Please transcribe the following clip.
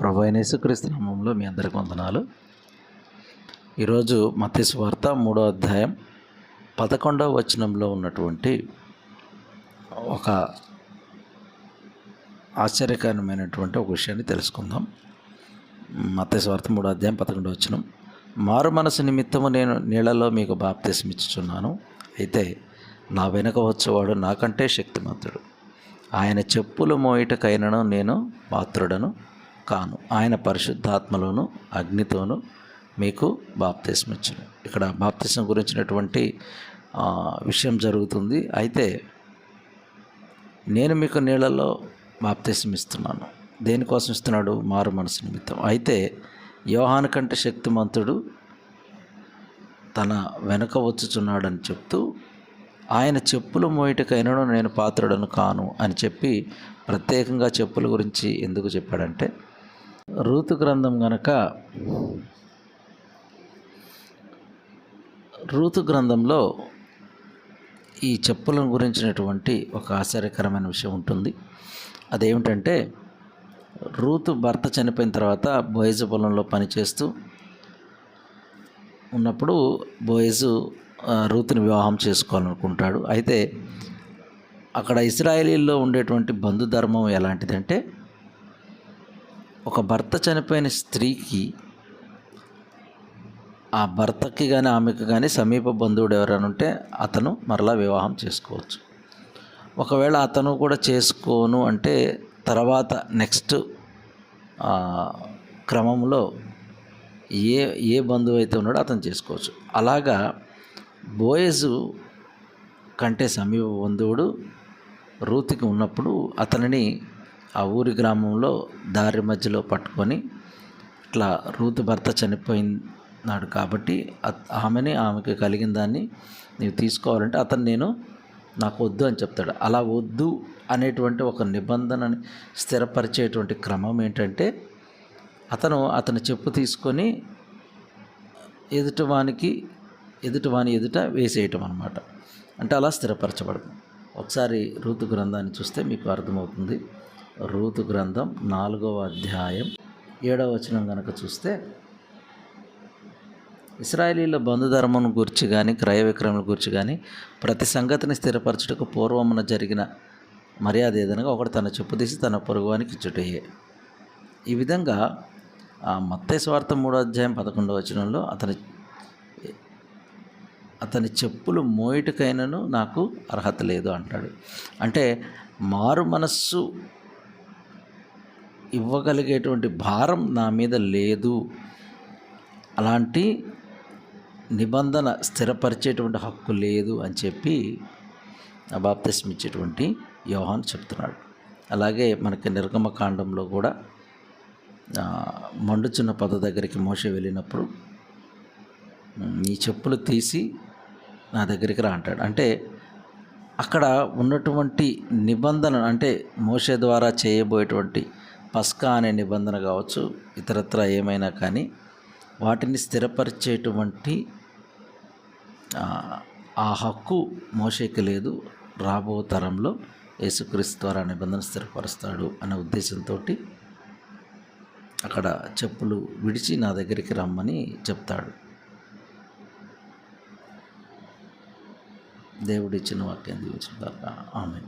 ప్రభు అయిన యేసుక్రీస్తు నామంలో మీ అందరికి వందనాలు. ఈరోజు మత్స్సు వార్త మూడో అధ్యాయం పదకొండవ వచనంలో ఉన్నటువంటి ఒక ఆశ్చర్యకరమైనటువంటి ఒక విషయాన్ని తెలుసుకుందాం. మత్స్సు వార్త మూడో అధ్యాయం పదకొండవ వచనం. మారు మనసు నిమిత్తము నేను నీళ్ళలో మీకు బాప్తిస్మిచ్చుచున్నాను. అయితే నా వెనుక వచ్చేవాడు నాకంటే శక్తిమంతుడు. ఆయన చెప్పులు మోయిటకైనను నేను పాత్రుడను కాను. ఆయన పరిశుద్ధాత్మలోను అగ్నితోను మీకు బాప్తిస్మిచ్చును ఇక్కడ బాప్తిసం గురించినటువంటి విషయం జరుగుతుంది. అయితే నేను మీకు నీళ్ళలో బాప్తిసం ఇస్తున్నాను దేనికోసం ఇస్తున్నాడు? మారు మనసు నిమిత్తం. అయితే యోహాను కంటే శక్తిమంతుడు తన వెనుక వచ్చుచున్నాడని చెప్తూ ఆయన చెప్పులు మోయటకైనను నేను పాత్రుడను కాను అని చెప్పి ప్రత్యేకంగా చెప్పుల గురించి ఎందుకు చెప్పాడంటే రూతు గ్రంథం గనక రూతు గ్రంథంలో ఈ చెప్పులను గురించినటువంటి ఒక ఆశ్చర్యకరమైన విషయం ఉంటుంది. అదేమిటంటే రూతు భర్త చనిపోయిన తర్వాత బోయజు పొలంలో పనిచేస్తూ ఉన్నప్పుడు బోయజు రూతుని వివాహం చేసుకోవాలనుకుంటాడు. అయితే అక్కడ ఇస్రాయేలీల్లో ఉండేటువంటి బంధు ధర్మం ఎలాంటిదంటే ఒక భర్త చనిపోయిన స్త్రీకి ఆ భర్తకి కానీ ఆమెకు కానీ సమీప బంధువుడు ఎవరైనా ఉంటే అతను మరలా వివాహం చేసుకోవచ్చు. ఒకవేళ అతను కూడా చేసుకోను అంటే తర్వాత నెక్స్ట్ క్రమంలో ఏ ఏ బంధువు అయితే ఉన్నాడో అతను చేసుకోవచ్చు. అలాగా బోయజు కంటే సమీప బంధువుడు రూతికి ఉన్నప్పుడు అతనిని ఆ ఊరి గ్రామంలో దారి మధ్యలో పట్టుకొని ఇట్లా రూతు భర్త చనిపోయినాడు కాబట్టి ఆమెని ఆమెకి కలిగిన దాన్ని నీవు తీసుకోవాలంటే అతను నేను నాకు వద్దు అని చెప్తాడు. అలా వద్దు అనేటువంటి ఒక నిబంధనని స్థిరపరిచేటువంటి క్రమం ఏంటంటే అతను అతని చెప్పు తీసుకొని ఎదుటివానికి ఎదుటివాని ఎదుట వేసేయటం అనమాట అంటే అలా స్థిరపరచబడదు ఒకసారి ఋతు గ్రంథాన్ని చూస్తే మీకు అర్థమవుతుంది. రూతు గ్రంథం నాలుగవ అధ్యాయం ఏడవ వచనం కనుక చూస్తే ఇస్రాయేలీల బంధుధర్మం గురించి కానీ క్రయ విక్రమల గురించి కానీ ప్రతి సంగతిని స్థిరపరచుటకు పూర్వమున జరిగిన మర్యాద ఏదనగా ఒకటి తన చెప్పు తీసి తన పొరుగువానికి ఇచ్చుటయే. ఈ విధంగా ఆ మత్తయి స్వార్థ మూడో అధ్యాయం పదకొండవ వచనంలో అతని అతని చెప్పులు మోయిటికైనను నాకు అర్హత లేదు అంటాడు. అంటే మారు మనస్సు ఇవ్వగలిగేటువంటి భారం నా మీద లేదు. అలాంటి నిబంధన స్థిరపరిచేటువంటి హక్కు లేదు అని చెప్పి బాప్తిస్మ ఇచ్చేటువంటి యోహాన్ చెప్తున్నాడు. అలాగే మనకి నిర్గమకాండంలో కూడా మండుచున్న పద దగ్గరికి మోస వెళ్ళినప్పుడు నీ చెప్పులు తీసి నా దగ్గరికి రా అంటాడు. అంటే అక్కడ ఉన్నటువంటి నిబంధన అంటే మోసే ద్వారా చేయబోయేటువంటి పస్కా అనే నిబంధన కావచ్చు ఇతరత్ర ఏమైనా కానీ వాటిని స్థిరపరిచేటువంటి ఆ, హక్కు మోసేకి లేదు. రాబో తరంలో యేసుక్రీస్తు ద్వారా నిబంధన స్థిరపరుస్తాడు అనే ఉద్దేశంతో అక్కడ చెప్పులు విడిచి నా దగ్గరికి రమ్మని చెప్తాడు. దేవుడిచ్చిన వాక్యం దీవించిన ఆమె